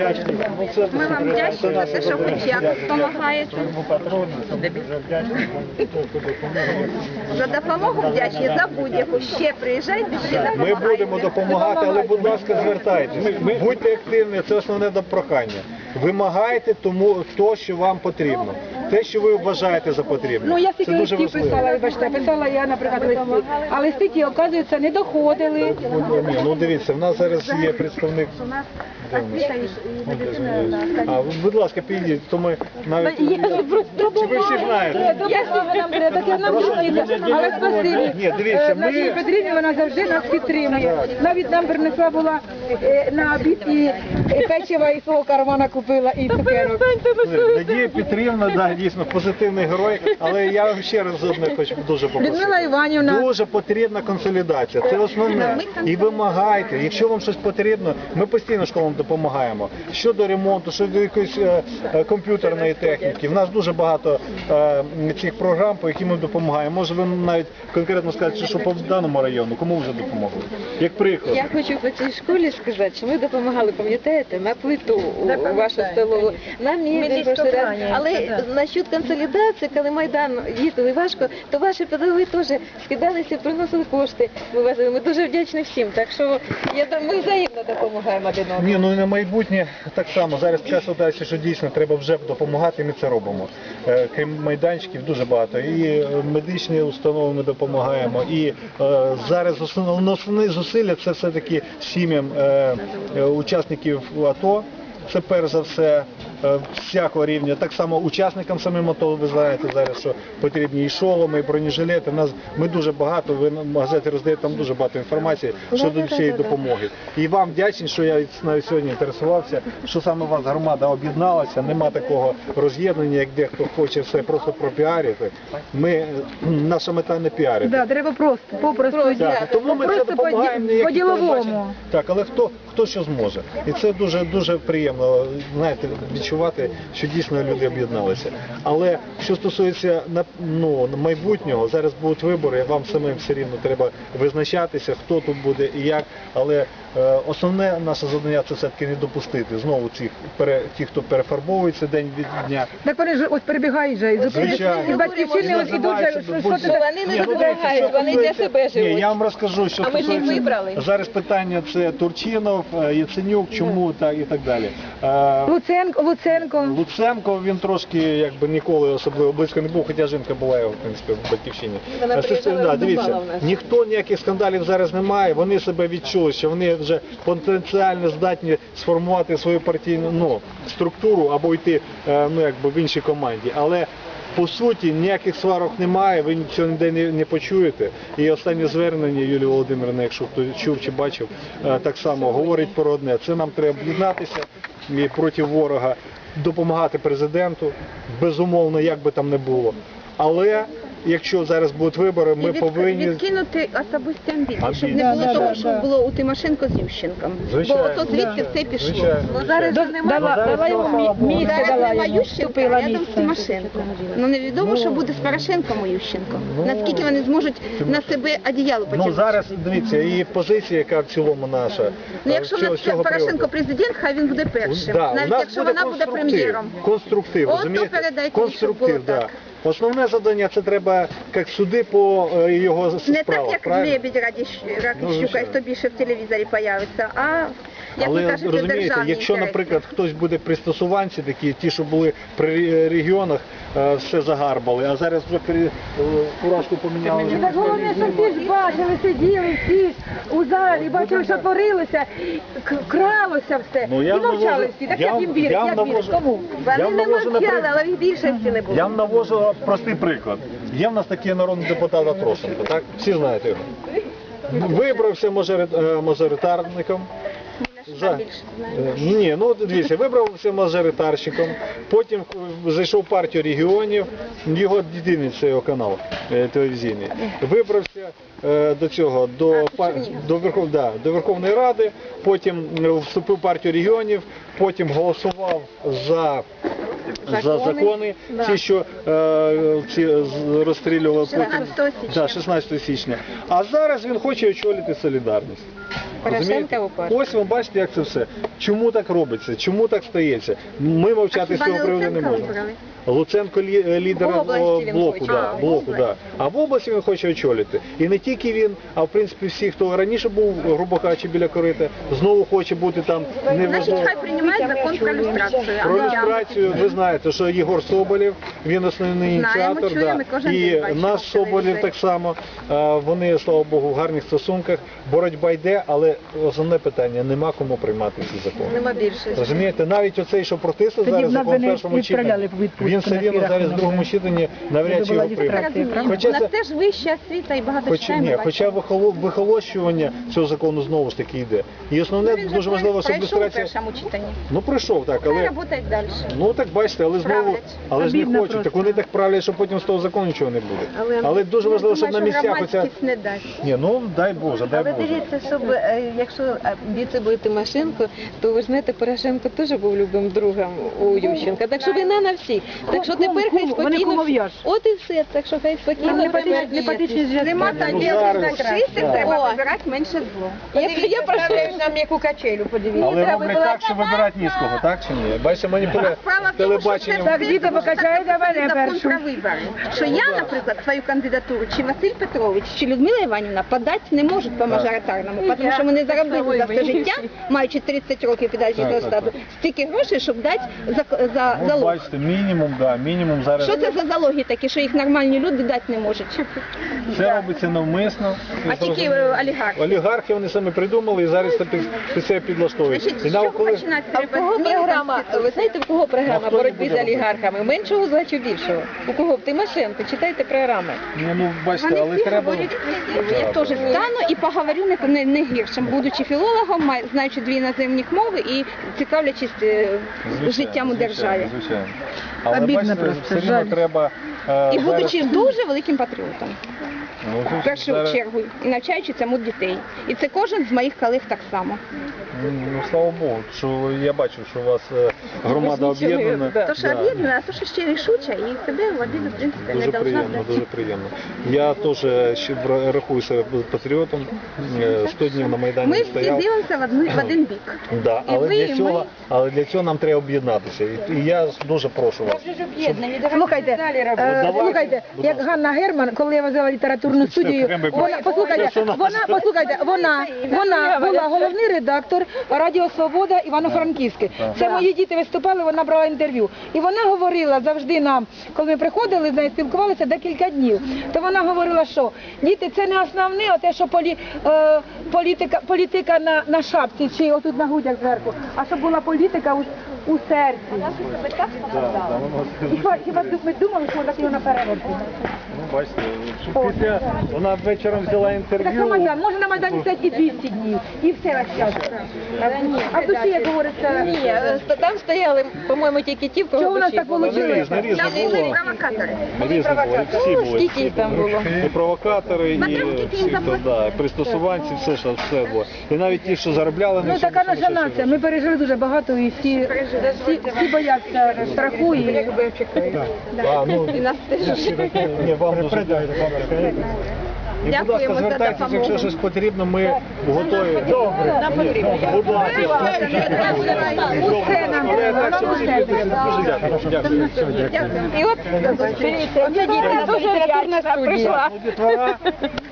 вдячні. Ну, Ми вам вдячні за те, що хоч якось допомагаєте. За допомогу вдячні, за будь-яку. Ще приїжджайте, всі Ми будемо допомагати, але, будь ласка, звертайтеся. Будьте активні, це основне до прохання. Вимагайте тому то, що вам потрібно. Те, що ви вважаєте за потрібне. Ну, я стільки листів писала, вибачте, писала я, наприклад, листи. А листи ті, оказується, не доходили. Ну дивіться, в нас зараз є представник. А, будь ласка, підійдіть, то ми навіть. Чи ви всі знаєте? Я всі так я нам потрібна. Але спасибі. Ні, дивіться, Е, Нашій ми- Петрівні вона завжди нас підтримує. Навіть нам принесла була е, на обід і і печива і свого кармана купила, і цукерок. Надія Петрівна, да, дійсно позитивний герой, але я вам ще раз одне хочу дуже попросити. Людмила Іванівна. Дуже потрібна консолідація. Це основне. І вимагайте. Якщо вам щось потрібно, ми постійно школам допомагаємо. Щодо ремонту, щодо якоїсь е, е, комп'ютерної техніки. В нас дуже багато е, цих програм, по яким ми допомагаємо. Може, ви навіть конкретно скажете, що по даному району, кому вже допомогли? Як приклад. Я хочу по цій школі сказати, що ми допомагали, пам'ятаєте, на плиту у, вашу столову, на мебель перший раз. Але насчет консолідації, коли Майдан їздили важко, то ваші педагоги теж скидалися, приносили кошти. Ми дуже вдячні всім. Так що я ми взаємно допомагаємо один одному. Ну і на майбутнє так само. Зараз час удачі, що дійсно треба вже допомагати, і ми це робимо. Е, Крім майданчиків, дуже багато. І е, медичні установи ми допомагаємо. І е, зараз основне, основні зусилля це все-таки сім'ям учасників АТО. Це перш за все всякого рівня. Так само учасникам самим АТО, ви знаєте зараз, що потрібні і шоломи, і бронежилети. У нас ми дуже багато, ви на газети роздаєте там дуже багато інформації щодо цієї допомоги. І вам вдячний, що я навіть сьогодні інтересувався, що саме у вас громада об'єдналася, нема такого роз'єднання, як дехто хоче все просто пропіарити. Ми наша мета не піарити. Да, треба просто, попросту. Так, тому ми це допомагаємо по, по діловому. Так, але хто хто що зможе, і це дуже дуже приємно знаєте відчувати, що дійсно люди об'єдналися. Але що стосується ну майбутнього, зараз будуть вибори. Вам самим все рівно треба визначатися, хто тут буде і як. Але основне наше завдання це все таки не допустити знову цих пере ті, хто перефарбовується день від дня. Так вони ж ось перебігають же із Звичайно. із батьківщини ось ідуть же, Вони не Ні, ну, допомагають, вони для себе Ні, живуть. я вам розкажу, що А ми ж їх вибрали. зараз питання це Турчинов, е, Яценюк, чому так і так далі. Е, Луценко, Луценко. Луценко він трошки якби ніколи особливо близько не був, хоча жінка була його, в принципі, в батьківщині. Вона Е, приїжджала, да, дивіться, ніхто ніяких скандалів зараз немає. Вони себе відчули, що вони вже потенціально здатні сформувати свою партійну ну, структуру або йти е, ну, якби в іншій команді. Але по суті ніяких сварок немає, ви нічого ніде не, не почуєте. І останнє звернення Юлії Володимирівни, якщо хто чув чи бачив, е, так само говорить про одне. Це нам треба об'єднатися і проти ворога, допомагати президенту, безумовно, як би там не було. Але якщо зараз будуть вибори, ми І від- повинні. відкинути особисті амбіції, щоб Амбіції. не було Да, того, да, що да. було у Тимошенко з Ющенком. Звичайно. Бо ото звідки все пішло. Звичайно. Зараз До- же немає. дала, дала йому мі- місце, Зараз дала йому, Ющенка, вступила а рядом з місце. Тимошенко. Ну невідомо, що буде з Порошенком у Ющенко. Ну, Наскільки вони зможуть на себе одіяло Ну зараз дивіться, і позиція, яка в цілому наша. Ну, е, якщо цього- на цього Порошенко приводу. президент, хай він буде першим. Да, у Навіть нас якщо вона буде конструктив. прем'єром. Конструктив, От то розумієте? передайте, щоб Конструктив, було так. Основне завдання це треба як суди по е, його Не так, як правильно? Лебідь раді Ну, звичайно. хто більше в телевізорі появиться, а як ви Але кажете, розумієте, державні якщо, інтереси. наприклад, хтось буде пристосуванці такі, ті, що були при регіонах, е, все загарбали, а зараз вже при е, фуражку поміняли. вже Так головне, що всі ж бачили, сиділи всі ж у залі, бачили, що творилося, к- кралося все. Ну, я І мовчали навожу- всі. Так я як вам- їм вам як вірять, навожу- кому? Я Вони вам не навожу мовчали, наприклад. але в більшості не було. Я вам навожу простий приклад. Є в нас такий народний депутат Атрошенко, так? Всі знаєте його. Вибрався мажори- е, мажоритарником. За... Е, Ні, ну дивіться, вибрався мажоритарщиком, потім е, зайшов в партію регіонів, його дитини цей канал е, телевізійний. Вибрався е, до цього, до, па- до, Верхов... да, до Верховної Ради, потім е, вступив в партію регіонів, потім голосував за. За закони, ті, що е, ці розстрілювали потім 16 січня. Да, 16 січня. А зараз він хоче очолити солідарність. Порошенка Розумієте? Ось ви бачите, як це все. Чому так робиться? Чому так стається? Ми мовчати з цього приводу не можемо. Луценко лі, е, лідер області блоку, да, А, в блоку, області. да. А в області він хоче очолити. І не тільки він, а в принципі всі, хто раніше був, грубо кажучи, біля корита, знову хоче бути там Значить, неважливо. хай приймають закон про люстрацію. Про люстрацію ви знаєте, що Єгор Соболєв, він основний ініціатор. кожен І наш Соболєв так само. Вони, слава Богу, в гарних стосунках. Боротьба йде, але основне питання нема кому приймати ці закони. Нема більше. Розумієте, навіть оцей, що протисли зараз закон в першому читанні, він все рівно зараз в другому читанні навряд чи його прийме. Хоча У нас це- теж вища освіта і багато Хоч, ні, хоча вихоло- вихолощування цього закону знову ж таки йде. І основне Він дуже важливо, щоб пройшов у першому читанні. Ну пройшов так, Хай але працюють далі. Ну так бачите, але знову, Правлять. але ж не Обідно хочуть. Так просто. вони так правлять, що потім з того закону нічого не буде. Але- Але дуже важливо, щоб на місцях оця. громадськість не дасть. Ні, ну дай Боже, дай Але Боже. дивіться, щоб е, якщо е, були Тимошенко, то ви ж знаєте, Порошенко теж був любим другом у Ющенка. Так що війна на всіх. Так що тепер хай спокійно. От і все. Так що хай спокійно. Нема Ну, там чистих, треба вибирати менше зло. Я, я прошу. нам яку качелю, подивіться. Але треба роблять так, що вибирати ні з кого, так чи ні? Бачите, це телебаченням. Так, діти покачають, а мене закон першу. Що я, наприклад, свою кандидатуру чи Василь Петрович, чи Людмила Іванівна подати не можуть по мажоритарному, тому що вони заробили за все життя, маючи 30 років підальшого так, стільки грошей, щоб дати за, за Ну, залог. бачите, мінімум, да, мінімум зараз. Що це за залоги такі, що їх нормальні люди дати не можуть? Це робиться навмисно. А тільки е, олігархи. Олігархи вони самі придумали і зараз це під, під себе підлаштовують. Значить, І з навіть чого починати? А в Треба кого зміни програма? Конституції. Ви знаєте, в кого А програма хто боротьби буде з робити? олігархами? Меншого зла чи більшого? У кого? В Тимошенко. Читайте програми. Ні, ну бачите, Вони але всі треба. говорять, я теж встану і поговорю не, не, не гіршим, будучи філологом, май- знаючи дві іноземних мови і цікавлячись е, Звичайно, життям у звичайно, державі. Звичайно. Але Обідно бачите, просто, все рівно жаль. треба. е, І зараз- будучи дуже великим патріотом, в першу чергу, і навчаючи цьому дітей. І це кожен з моїх колег так само. Ну, слава Богу, що я бачу, що у вас е, громада об'єднана. То, що Да. об'єднана, а то, що ще рішуча, і себе водити, в принципі, не Дуже должна приємно, дати. дуже приємно. Я теж ще вра- рахую себе патріотом. Е, 100 днів на Майдані Ми не всі стояв. дивимося в, одну, в один бік. Да, І але ви, для цього, ми. але для цього нам треба об'єднатися. І, і я дуже прошу вас. Слухайте, е, давайте. слухайте, Будь як ласка. Ганна Герман, коли я возила літературну студію, вона послухайте, вона послухайте, вона вона була головний редактор Радіо Свобода Івано-Франківське. Це мої діти виступали, вона брала інтерв'ю. І вона говорила завжди нам, коли ми приходили з нею, спілкувалися декілька днів. То вона говорила, що діти, це не основне, а те, що полі, е, політика, політика на, на шапці чи отут на грудях зверху, а щоб була політика у, серці. І хіба, хіба ми думали, що так його на? Ну, бачите, що після вона вечором взяла Так що інтерв'ю. Майдан, може на Майдані стоять і 200 днів, і все розчасно. А в душі, як говориться, Ні, е, там стояли, по-моєму, тільки ті, в кого Чого у нас душі так було. вийшло? Ну, різне, різне було. було, і всі були. Скільки їх там було? І провокатори, і всі, хто, да, і пристосуванці, все, що все було. І навіть ті, що заробляли, не ну така наша нація, ми пережили дуже багато і всі, всі, всі бояться страху і А, ну, І нас теж. ні, вам дуже і, будь ласка, Дякуємо за звертайтеся, допомогу. якщо щось потрібно, ми готові. Добре. Будь ласка. Усе нам так, щоб нам всі. Дуже дякую. Дякую. І от, діти дуже літературна студія. Ну, дітвора,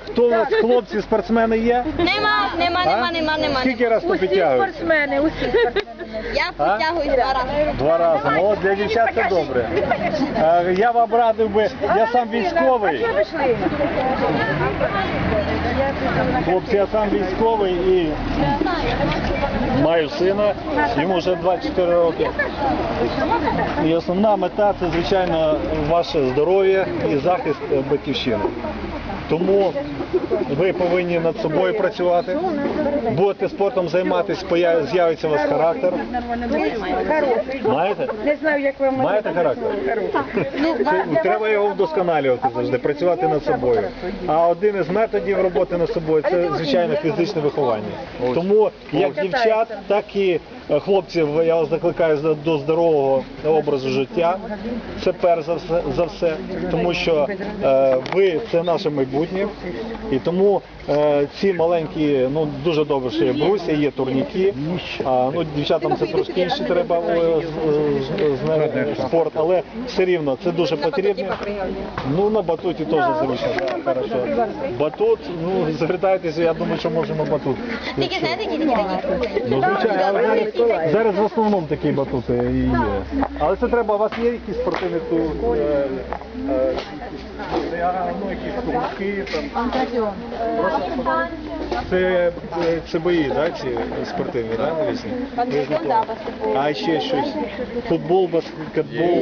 хто у нас хлопці, спортсмени є? Нема, нема, нема, нема, нема. Скільки раз то Усі підтягують? спортсмени, усі спортсмени. Я А? два рази. Два рази. Ну, от для дівчат це добре. Я вам радив би, я сам військовий. Хлопці, я сам військовий і маю сина, йому вже 24 роки. І основна мета це, звичайно, ваше здоров'я і захист батьківщини. Тому ви повинні над собою працювати, будете спортом займатися, з'явиться у вас характер. Маєте? Не знаю, як вам Маєте характер? Це- Треба його вдосконалювати завжди, працювати над собою. А один із методів роботи над собою це звичайно фізичне виховання. Тому як дівчат, так і е, хлопців я вас закликаю до здорового образу життя. Це перш за все, за все тому що е, ви це наше майбутнє. І тому е, ці маленькі, ну дуже добре, що є бруся, є турніки. А, ну, дівчатам це трошки інший треба е, з- з- з- спорт, але все рівно це дуже потрібно. Ну на батуті теж зручно. Да, хорошо. Батут, ну звертайтеся, я думаю, що можемо батут. Тільки знаєте, які Ну, звичайно, але зараз, зараз в основному такі батути і є. Але це треба, у вас є якісь спортивні ту, е, е, ну, якісь турки, там. Це, це, це бої, да, ці спортивні, да, плани. А ще щось. Футбол, баскетбол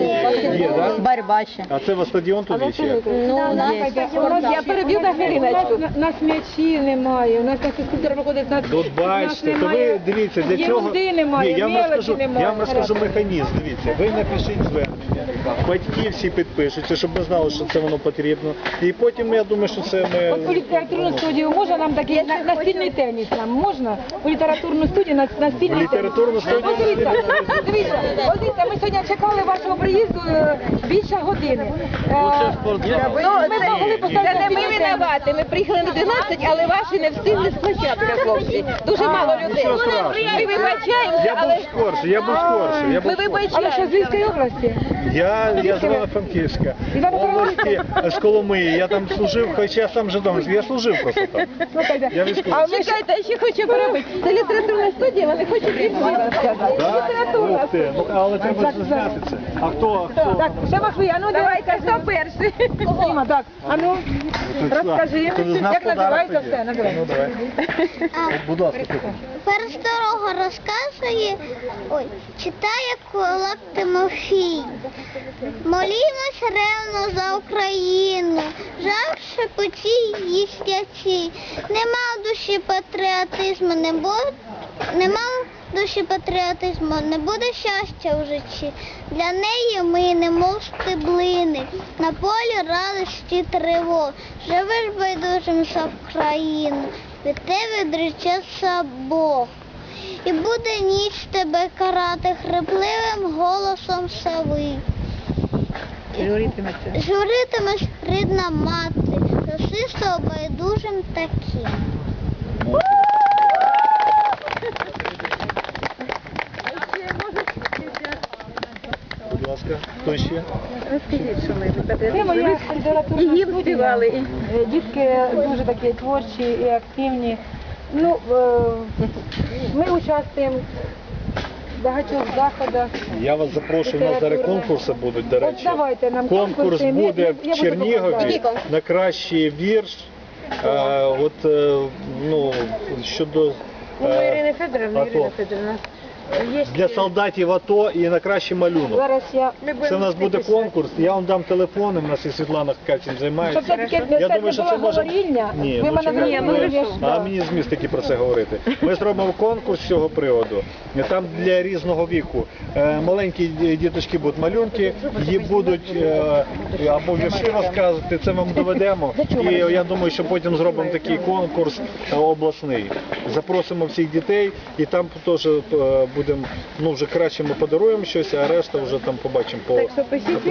є, да? Борьба ще. А це в стадіон туди чи? як? Ну, У нас, я переб'ю на хвилиночку. У нас, у нас м'ячі немає, у нас на фізкультура проходить, у нас, От у нас бачите, то ви дивіться, для цього немає, Ні, я вам мелочі розкажу, немає. я вам розкажу механізм. Дивіться, ви напишіть звернення, батьки всі підпишуться, щоб ми знали, що це воно потрібно. І потім я думаю, що це ми От у літературну студію можна нам такий на- настільний теніс нам можна? У літературну студію на настільний літературну теніс. студію дивіться, дивіться, дивіться, ми сьогодні чекали вашого приїзду е, більше години. Е, Ну, ми могли поставити Це не ми винуваті. Ми приїхали на 12, але ваші не встигли спочатку, хлопці. Дуже мало людей. нічого страшного. Ми вибачаємося, Я був але скорше, я був скорше. Я був ми скорше. Але що з вибачаємося. Львівської області? Я, я з Івано-Франківська. Івано-Франківська. області з Коломиї. Я там служив, хоча я сам житомирський, я служив просто там. Я військовий. а ж Чекайте, я ще хочу поробити. Це літературна студія, вони хочуть розказати. Да? Ух ти, ну, але треба ж зняти це. А хто? хто? Так, ще Матвій, а ну давайте, хто перший? Діма, так, а ну, розкажи, з нас як називається все, називай. Ну, давай. От, Будь ласка, Тихо. Пересторога розказує, ой, читає Кулак Тимофій. Молімось ревно за Україну, жав шепоті їстячі. Нема в душі патріотизму, не буде, нема в душі патріотизму, не буде щастя в житті. Для неї ми, немов стеблини, на полі радості тривог. Живеш байдужим за Україну, від тебе відречеться Бог. І буде ніч тебе карати хрипливим голосом сови. Журитимеш рідна мати, росисто байдужим таким. Будь ласка, хто ще? Це моя літературна Її студія. співали. Е, Дітки дуже такі творчі і активні. Ну, е, ми участвуємо в багатьох заходах. Я вас запрошую, у нас зараз конкурси будуть, до От речі. давайте нам Конкурс конкурси. буде Я- в буду Чернігові на кращий вірш. Е, от, е, ну, щодо Ну, е, Ірина Федоровна. Ірина Федоровна. Є для солдатів АТО і на кращий малюнок. Зараз я Це у нас буде конкурс. Я вам дам телефони, у нас і Світлана Ткачем щоб займається. це таке Я це думаю, що це може... говорільня. Ні, ви ну, мене чекайте, зрозуміли. ми- А мені зміст таки про це говорити. Ми зробимо конкурс з цього приводу. Там для різного віку. Е, Маленькі ді- діточки будуть малюнки, її будуть е, або вірші розказувати, це вам доведемо. І я думаю, що потім зробимо такий конкурс е, обласний. Запросимо всіх дітей і там теж е, будемо, ну вже краще ми подаруємо щось, а решта вже там побачимо по.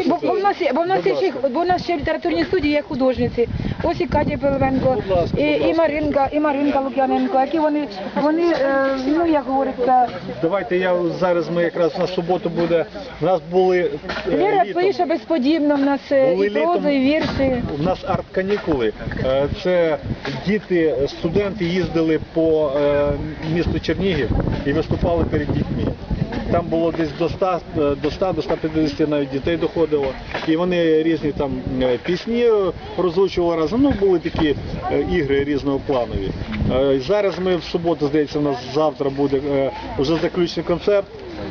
Бо, бо в нас є, бо в нас Будь є ще, ласка. бо в нас ще в літературній студії є художниці. Ось і Катя Пеливенко, Будь ласка, і, будь і ласка. Маринка, і Маринка Лук'яненко, які вони, вони, е, ну як говориться, Давайте я зараз ми якраз на суботу буде. У нас були е, Ліра літом. пише безподібно, в нас е, Були і літом. і вірші. У нас арт-канікули. Е, Це діти, студенти їздили по е, місту Чернігів і виступали перед Там було десь до 100, е, до 100, до 150 навіть дітей доходило. І вони різні там е, пісні розвучували разом. Ну, були такі е, ігри різного планові. Е, Зараз ми в суботу, здається, у нас завтра буде вже заключний концерт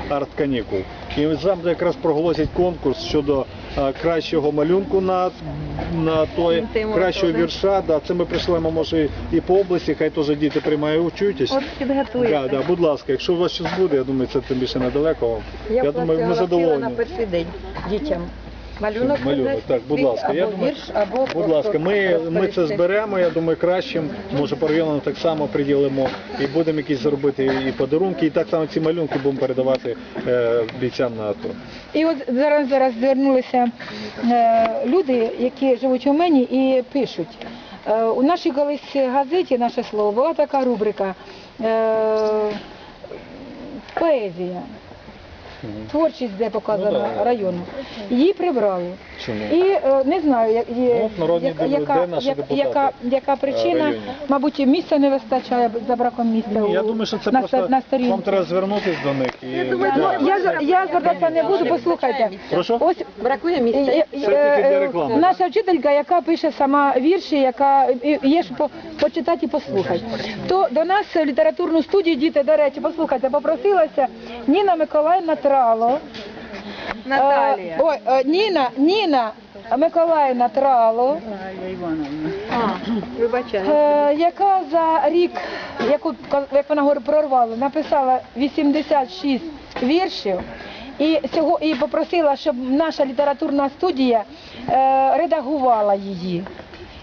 арт-канікул. І завтра якраз проголосять конкурс щодо кращого малюнку на, на той, Тему кращого АТО, вірша. Да, це ми прийшлемо, може, і по області, хай теж діти приймають участь. От підготуєте. Да, да, будь ласка, якщо у вас щось буде, я думаю, це тим більше недалеко вам. Я, думаю, ми задоволені. перший день дітям. Малюнок, Малюнок, так, будь ласка. Я думаю, вірш, або будь ласка, ми, ми це зберемо, я думаю, кращим, може по районам так само приділимо і будемо якісь зробити і подарунки, і так само ці малюнки будемо передавати е, бійцям на АТО. І от зараз зараз звернулися е, люди, які живуть у мені і пишуть. Е, У нашій колись газеті наше слово була така рубрика е, поезія. Творчість, де показана Ну, да. району. Її прибрали. Чому? І е, не знаю, як- є, Ну, народні яка, де- яка, наші як- депутати? яка, яка причина, районні? мабуть, і місця не вистачає за браком місця Ні, я у- думаю, що це на, просто на сторінці. вам треба звернутися до них і Ну, я, з- я звертатися не буду, послухайте. Прошу? Ось Бракує е, місця. е, Це тільки для е, реклами, наша вчителька, яка пише сама вірші, яка е, є ж по, почитати і послухати. То до нас в літературну студію діти, до речі, послухайте, попросилася Ніна Миколаївна Трало. Наталія. ой, е, Ніна, Ніна Миколаївна Трало. Вибачаю. Е, яка за рік, яку, як вона говорить, прорвала, написала 86 віршів і, сього, і попросила, щоб наша літературна студія е, редагувала її.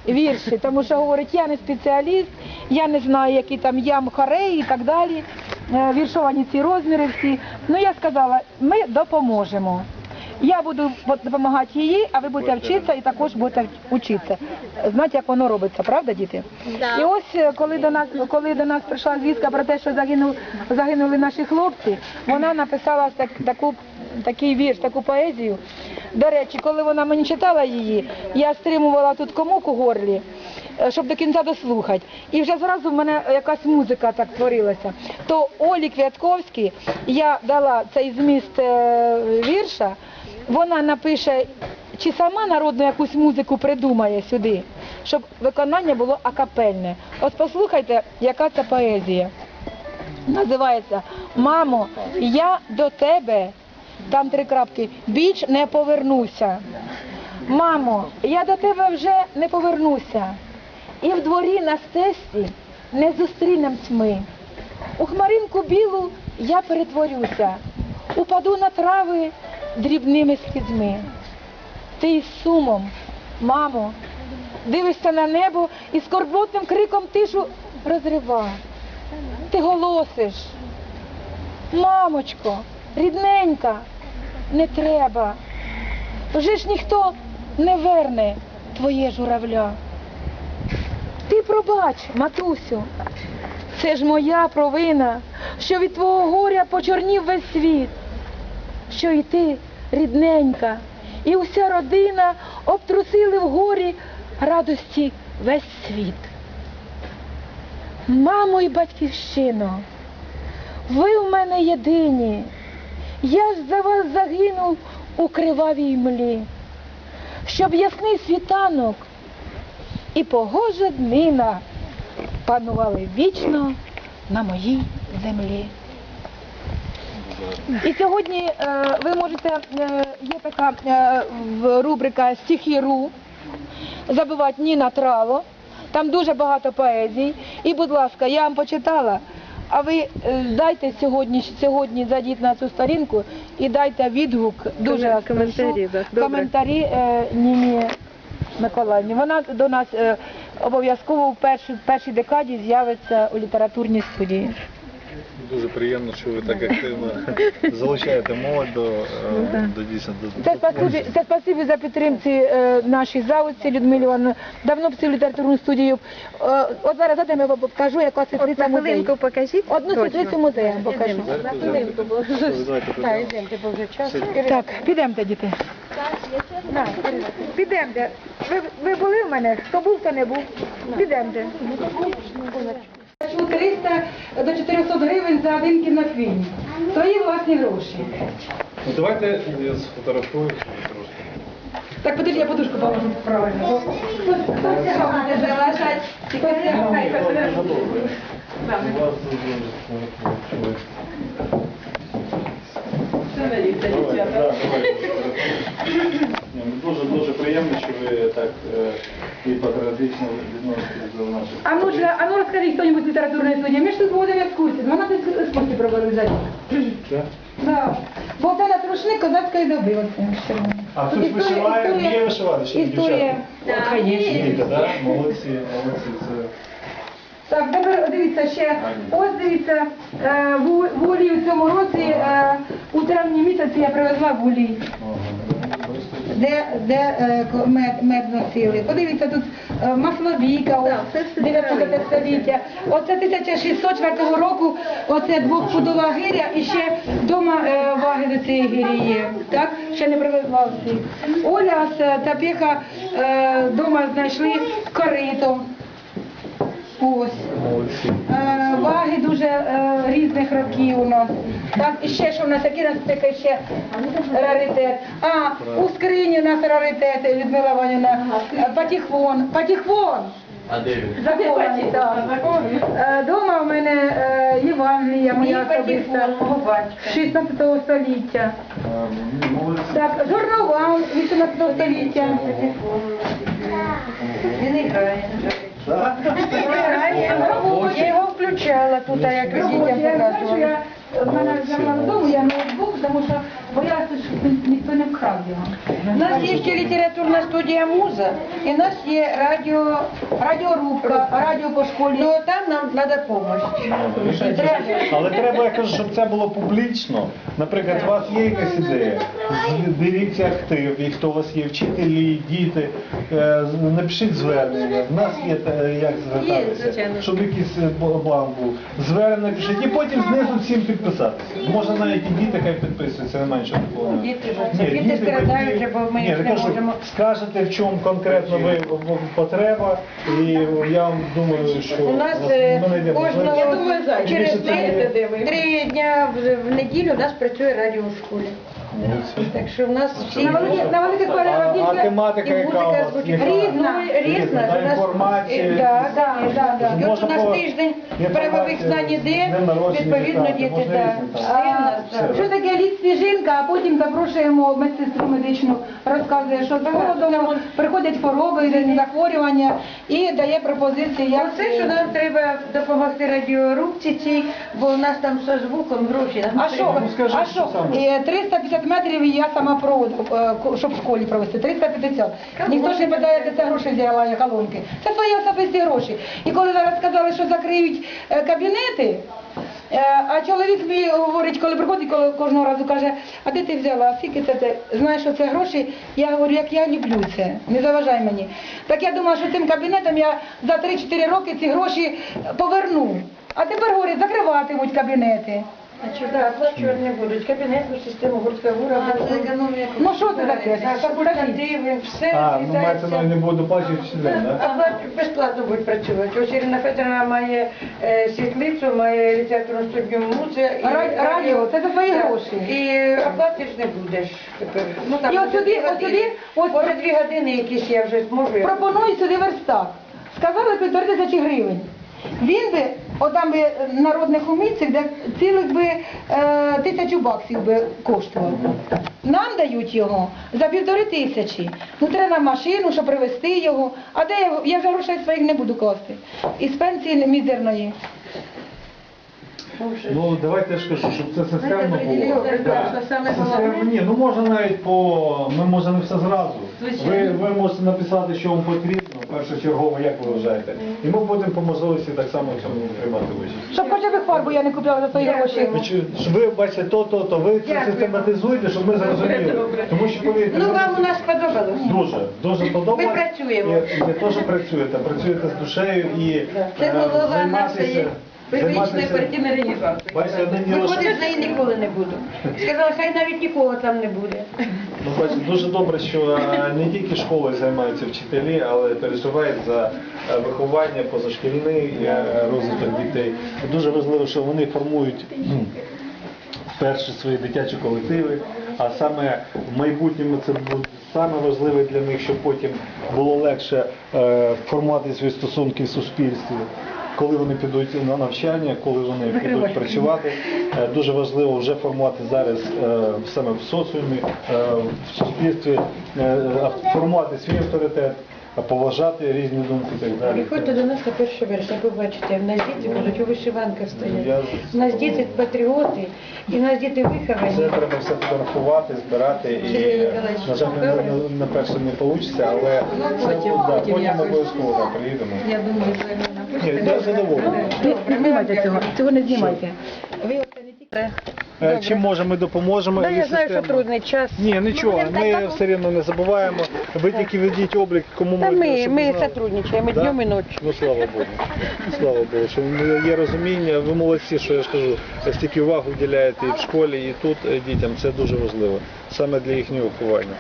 Вірші, тому що говорить, я не спеціаліст, я не знаю, які там ям хореї і так далі. Е, Віршовані ці розміри всі. Ну я сказала, ми допоможемо. Я буду допомагати їй, а ви будете вчитися і також будете вчитися. Знати, як воно робиться, правда, діти? І ось е, коли до нас, коли до нас прийшла звістка про те, що загинув, загинули наші хлопці, вона написала так, таку, такий вірш, таку поезію. До речі, коли вона мені читала її, я стримувала тут комок у горлі, щоб до кінця дослухати. І вже зразу в мене якась музика так творилася. То Олі Квятковській я дала цей зміст е, вірша, вона напише чи сама народну якусь музику придумає сюди, щоб виконання було акапельне. От послухайте, яка це поезія. Називається Мамо, я до тебе, там три крапки, біч не повернуся. Мамо, я до тебе вже не повернуся. І в дворі на стесті не зустрінемось ми. У хмаринку білу я перетворюся, упаду на трави дрібними слізьми. Ти із сумом, мамо, дивишся на небо і скорботним криком тишу розрива. Ти голосиш. Мамочко, рідненька, не треба. Вже ж ніхто не верне твоє журавля. Ти пробач, матусю, це ж моя провина, що від твого горя почорнів весь світ, що і ти, рідненька, і уся родина обтрусили в горі радості весь світ. Мамо і батьківщино, ви в мене єдині, я ж за вас загинув у кривавій млі, щоб ясний світанок і погожа днина панували вічно на моїй землі. І сьогодні е, ви можете, е, є така е, рубрика «Стихи.ру», забивати Ніна Трало, там дуже багато поезій. І, будь ласка, я вам почитала, а ви е, дайте сьогодні, сьогодні зайдіть на цю сторінку і дайте відгук, дуже коментарі, коментарі е, Ніні Миколаївні. Вона до нас е, обов'язково в першій, першій декаді з'явиться у літературній студії. Дуже приємно, що ви так активно залучаєте молодь до, е, до дійсно до Це спасибі, це спасибі за підтримці е, нашій заводці Людмилі Івановні. Давно б цю літературну студію. Е, от зараз дайте я вам покажу, яка світлиця музею. Хвилинку покажіть. Одну світлицю музею я вам покажу. Так, підемте, діти. На, Підемте. Ви, ви були в мене? Хто був, хто не був. Підемте. 300 до 400 гривень за один кінофільм. Свої власні гроші. Ну давайте я сфотографую. Так, подожди, я подушку положу правильно. Ну, Дуже дуже приємно, що ви так е, і патріотично відноситесь до наших. А ну, ж- а ну розкажіть хто-нибудь літературної студії. Ми ж тут будемо екскурсії. 12 екскурсій провели за рік. Так? Да. Богдана Трушник козацької доби. Оце. А хтось Історія- вишиває, історія- вміє вишивати ще Історія. дівчата? Вмієте, так? Молодці, молодці. Це... Так, тепер дивіться ще. Ось дивіться, е, в, в Улі в цьому році, е, у травні місяці я привезла в Улі. Ага? Де, де е, мед, мед носили. Подивіться, тут масловіка маслобійка, ось, 19 століття. Оце 1604 року, оце двохпудова гиря і ще вдома е, ваги до цієї гирі є. Так? Ще не привезла всі. Оля з Тапіха е, вдома знайшли корито. Ось. Е, Ваги дуже е, різних років у нас. Так, і ще що у нас, який у нас такий ще раритет. А, у скрині у нас раритети, Людмила Ванівна. Е, Патіхвон. Патіхвон! Захований, так. Е, Дома в мене е, Євангелія моя особиста. 16 століття. Так, журнал 18 століття. Він грає. Так? Я його включала тут, як дітям показувала. У мене взяла дому я ноутбук, тому що боялася, що ні- ніхто не вкрав його. У нас є ще літературна студія Муза, і в нас є радіо, радіорубка, радіо по школі. Ну там нам треба допомога. Але треба, я кажу, щоб це було публічно. Наприклад, у вас є якась ідея, дивіться актив, і хто у вас є, вчителі, діти, е, напишіть звернення. В нас є е, як звертатися, звичайно. щоб якийсь е, бланк був. Звернення пишіть, і потім знизу всім підписатися. Можна навіть і діти хай підписуються, немає нічого такого. Діти ж, Ні, діти діти, страдають, батьки- бо ми Ні, їх не кажу, можемо. Скажете, в чому конкретно ви потреба, і я вам думаю, що У нас е, мене кожного можливість. я думаю, за- через три, є- три дня в, в неділю у нас працює радіо в школі. Так що в нас всі на великих на великих перервах а тематика і яка у музика вас? звучить Яка? різна, Різна, різна. У нас- інформацію. Е, Да, да, да, да. І от Можна у нас по- тиждень інформацію, правових знань іде, днем народження відповідно діти. можна да. різні. Все в нас, так. Що таке ліс сніжинка, а потім запрошуємо медсестру медичну, розказує, що з голодом приходять хвороби, захворювання і дає пропозиції. Як Це, що нам треба допомогти радіорубці цій, бо у нас там зі звуком гроші. Нам А що, Ну, скажи, а що що? саме? Е, 350 метрів і я сама проводу, е, щоб в школі провести. 350. Ніхто ж не питає, де це гроші взяла я колонки. Це свої особисті гроші. І коли зараз сказали, що закриють е, кабінети, е, а чоловік мій говорить, коли приходить коли кожного разу каже, а де ти взяла? Скільки це ти? Знаєш, що це гроші? Я говорю, як я люблю це, не заважай мені. Так я думаю, що цим кабінетом я за 3-4 роки ці гроші поверну. А тепер говорять, закриватимуть кабінети. А що, да, оплачувати не будуть. Кабінетну систему гуртковура. Ну що це таке? Факультативи, все. А, ну мається на не буду платити вчителям, так? Оплат- Безплатно будуть працювати. Ось Ірина Федоровна має е, світлицю, має літературну студію музи. і Ра- радіо, це за свої Так. гроші. І оплати ж не будеш тепер. Ну, там І от може сюди- дві от години. сюди, от- Може дві години якісь я вже зможу. я- Пропоную сюди верстак. Сказали півтори тисячі гривень. Він би, отам би народних умільців, де цілих би е, тисячу баксів би коштував. Нам дають його за півтори тисячі. Ну треба на машину, щоб привезти його. А де я, я вже грошей своїх не буду класти. Із пенсії мізерної. Ну давайте я ж кажу, щоб це системно було. так, Да. що саме Системно- головне. Ні, ну можна навіть по ми може не все зразу. Ви, Звичайно. ви можете написати, що вам потрібно, першочергово, як ви вважаєте. І ми будемо по можливості так само в цьому приймати участь. Щоб хоча б фарбу я не купляла за свої гроші. Ви чу- щоб ви бачите то, то, то, ви це Дякую. систематизуєте, щоб ми зрозуміли. Тому що повірте, Ну вам у нас сподобалось. Дуже, дуже подобається. Ми працюємо. І не то, що працюєте, працюєте з душею і Це е, голова займатися- нашої одне діло, що... Виходить, з неї ніколи не буду. Сказала, хай навіть нікого там не буде. Ну, бачите, дуже добре, що е, не тільки школою займаються вчителі, але переживають за е, виховання, позашкільний е, розвиток дітей. Дуже важливо, що вони формують м, перші свої дитячі колективи, а саме в майбутньому це буде саме важливе для них, щоб потім було легше е, формувати свої стосунки в суспільстві. Коли вони підуть на навчання, коли вони підуть працювати, Е, дуже важливо вже формувати зараз е, саме в соціумі, е, в суспільстві, формувати свій авторитет, поважати різні думки і так далі. Приходьте до нас на 1 вересня, побачите, в нас діти будуть у вишиванках стоять. У нас діти патріоти, і в нас діти Це виховані. треба все фотографувати, збирати і на жаль не перше не вийде, але це, потім, обов'язково приїдемо. Я думаю, ви Ні, я задоволений. Не знімайте цього, цього не знімайте. Ви оце не тільки Е, Чим можемо, ми допоможемо. Да, і я знаю, що системно. трудний час. Ні, нічого, ми все рівно не забуваємо. Ви тільки ведіть облік, кому Та ми ми, щоб ми знали. сотрудничаємо Да? днем і ночі. Ну слава Богу. Слава Богу, що є розуміння. Ви молодці, що я ж кажу, стільки уваги уділяєте і в школі, і тут е, дітям. Це дуже важливо. Саме для їхнього виховання.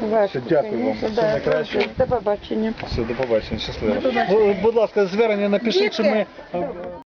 Важко, дякую вам. Все да. найкраще. До побачення. Все, до побачення, щасливо. Будь ласка, звернення напишіть, що ми.